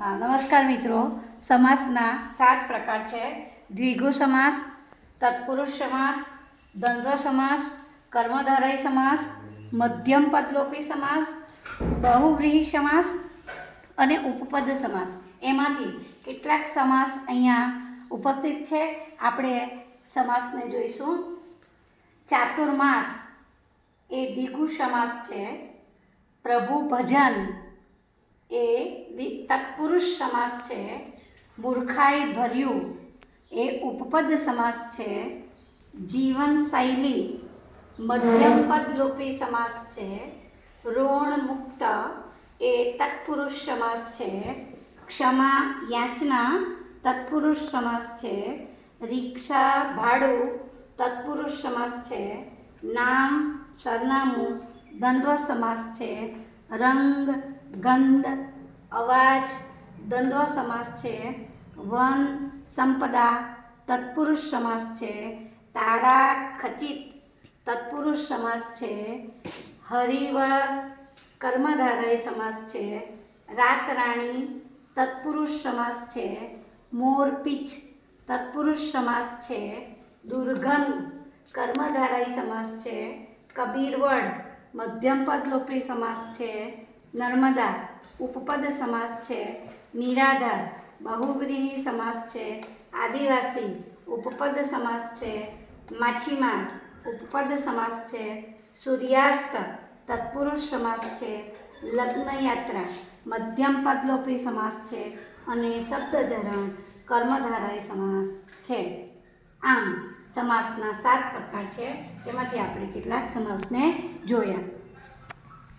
હા, નમસ્કાર મિત્રો. સમાસના સાત પ્રકાર છે. દ્વિગુ સમાસ, તત્પુરુષ સમાસ, દ્વંદ્વ સમાસ, કર્મધારય સમાસ, મધ્યમ પદલોપી સમાસ, બહુવ્રીહી સમાસ અને ઉપપદ સમાસ. એમાંથી કેટલાક સમાસ અહીંયા ઉપસ્થિત છે. આપણે સમાસને જોઈશું. ચાતુર્માસ એ દ્વિગુ સમાસ છે. પ્રભુ ભજન તત્પુરુષ સમાસ છે, મૂર્ખાઈ ભર્યું, એ ઉપપદ સમાસ છે જીવનશૈલી મધ્યમ પદલોપી સમાસ છે, ઋણ મુક્ત, એ તત્પુરુષ સમાસ છે, ક્ષમા યાચના, તત્પુરુષ સમાસ છે, રિક્ષા ભાડું, તત્પુરુષ સમાસ છે, નામ, સરનામું, દ્વંદ્વ સમાસ છે, રંગ, ગંધ અવાજ, દ્વંદ્વ સમાસ છે, વન સંપદા, તત્પુરુષ સમાસ છે, તારા ખચિત, તત્પુરુષ સમાસ છે, હરિવ કર્મધારય સમાસ છે, રાતરાણી, તત્પુરુષ સમાસ છે મોરપીચ તત્પુરુષ સમાસ છે દુર્ગંધ કર્મધારય સમાસ છે, કબીરવડ મધ્યમપદ લોપી સમાસ છે, નર્મદા ઉપપદ સમાસ છે. નિરાધાર બહુગ્રીહી સમાસ છે. આદિવાસી, ઉપપદ સમાસ છે. માછીમાર, ઉપપદ સમાસ છે. સૂર્યાસ્ત, તત્પુરુષ સમાસ છે. લગ્નયાત્રા, મધ્યમ પદલોપી સમાસ છે. અને શબ્દજરણ, કર્મધારય સમાસ છે. આમ, સમાસના સાત પ્રકાર છે. તેમાંથી આપણે કેટલાક સમાસને જોયા.